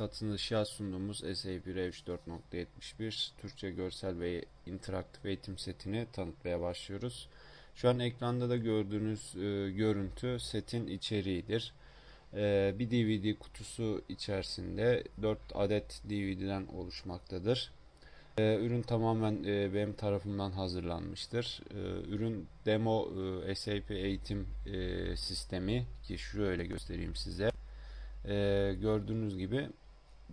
satışa sunduğumuz SAP Rev 4.71 Türkçe görsel ve interaktif eğitim setini tanıtmaya başlıyoruz. Şu an ekranda da gördüğünüz e, görüntü setin içeriğidir. E, bir DVD kutusu içerisinde 4 adet DVD'den oluşmaktadır. E, ürün tamamen e, benim tarafımdan hazırlanmıştır. E, ürün demo e, SAP eğitim e, sistemi ki şöyle göstereyim size. E, gördüğünüz gibi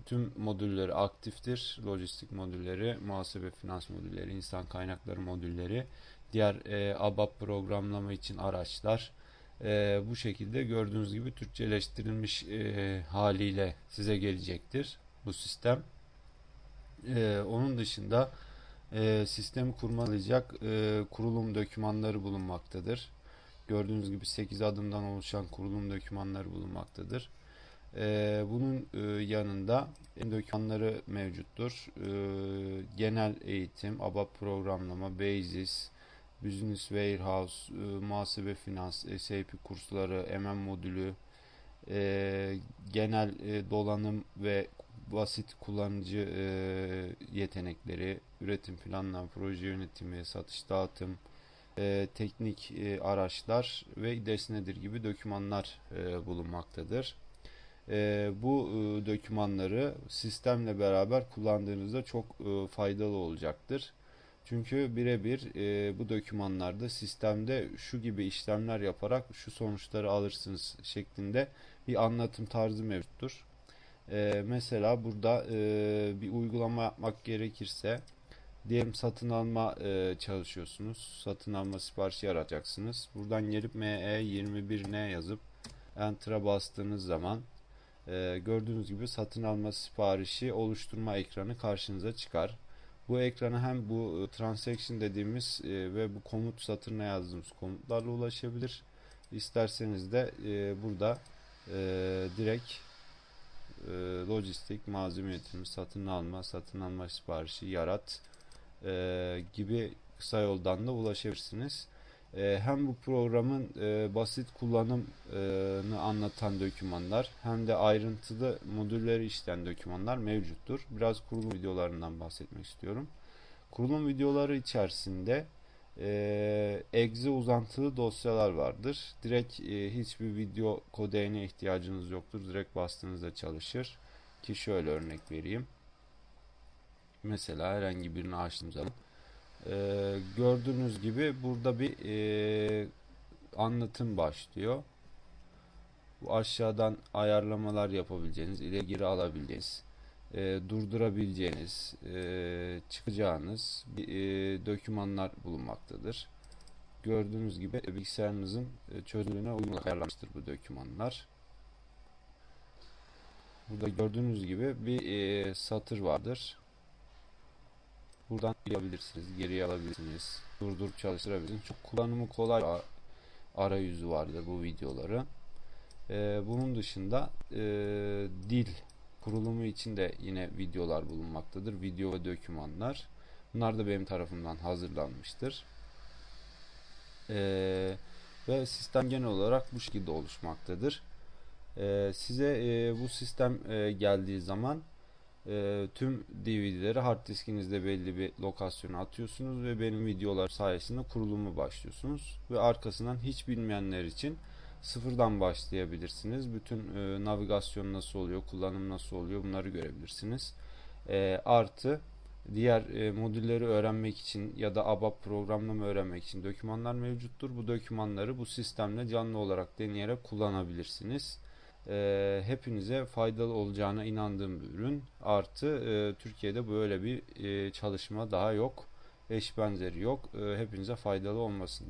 tüm modülleri aktiftir. Lojistik modülleri, muhasebe finans modülleri, insan kaynakları modülleri, diğer e, ABAP programlama için araçlar e, bu şekilde gördüğünüz gibi Türkçeleştirilmiş e, haliyle size gelecektir bu sistem. E, onun dışında e, sistemi kurmalayacak e, kurulum dokümanları bulunmaktadır. Gördüğünüz gibi 8 adımdan oluşan kurulum dokümanları bulunmaktadır. Ee, bunun e, yanında dokümanları mevcuttur. Ee, genel eğitim, ABAP programlama, Basis, Business Warehouse, e, muhasebe finans, SAP kursları, MM modülü, e, genel dolanım ve basit kullanıcı yetenekleri, üretim planlama, proje yönetimi, satış dağıtım, teknik araçlar ve desnedir gibi dokümanlar e, bulunmaktadır e, bu e, dokümanları sistemle beraber kullandığınızda çok e, faydalı olacaktır. Çünkü birebir e, bu dokümanlarda sistemde şu gibi işlemler yaparak şu sonuçları alırsınız şeklinde bir anlatım tarzı mevcuttur. E, mesela burada e, bir uygulama yapmak gerekirse diyelim satın alma e, çalışıyorsunuz. Satın alma siparişi yaratacaksınız. Buradan gelip ME21N yazıp Enter'a bastığınız zaman ee, gördüğünüz gibi satın alma siparişi oluşturma ekranı karşınıza çıkar. Bu ekrana hem bu e, transaction dediğimiz e, ve bu komut satırına yazdığımız komutlarla ulaşabilir. İsterseniz de e, burada e, direkt e, lojistik malzeme yönetimi satın alma, satın alma siparişi yarat e, gibi kısa yoldan da ulaşabilirsiniz. Ee, hem bu programın e, basit kullanımını anlatan dokümanlar hem de ayrıntılı modülleri işleyen dokümanlar mevcuttur. Biraz kurulum videolarından bahsetmek istiyorum. Kurulum videoları içerisinde e, exe uzantılı dosyalar vardır. Direkt e, hiçbir video kodeğine ihtiyacınız yoktur. Direkt bastığınızda çalışır. Ki şöyle örnek vereyim. Mesela herhangi birini açtığım zaman ee, gördüğünüz gibi burada bir e, anlatım başlıyor. Bu aşağıdan ayarlamalar yapabileceğiniz, ileri geri alabileceğiniz, e, durdurabileceğiniz, e, çıkacağınız e, dokümanlar bulunmaktadır. Gördüğünüz gibi bilgisayarınızın e, çözünürlüğüne uyumlu ayarlanmıştır bu dokümanlar. Burada gördüğünüz gibi bir e, satır vardır. Buradan alabilirsiniz, geriye alabilirsiniz, durdurup çalıştırabilirsiniz. Çok kullanımı kolay arayüzü vardır bu videoları. Ee, bunun dışında e, dil kurulumu için de yine videolar bulunmaktadır. Video ve dokümanlar. Bunlar da benim tarafımdan hazırlanmıştır. Ee, ve sistem genel olarak bu şekilde oluşmaktadır. Ee, size e, bu sistem e, geldiği zaman e, tüm DVD'leri hard diskinizde belli bir lokasyona atıyorsunuz ve benim videolar sayesinde kurulumu başlıyorsunuz ve arkasından hiç bilmeyenler için sıfırdan başlayabilirsiniz. Bütün e, navigasyon nasıl oluyor, kullanım nasıl oluyor bunları görebilirsiniz. E, artı diğer e, modülleri öğrenmek için ya da ABAP programlama öğrenmek için dokümanlar mevcuttur. Bu dokümanları bu sistemle canlı olarak deneyerek kullanabilirsiniz e, hepinize faydalı olacağına inandığım bir ürün. Artı e, Türkiye'de böyle bir e, çalışma daha yok. Eş benzeri yok. E, hepinize faydalı olmasın.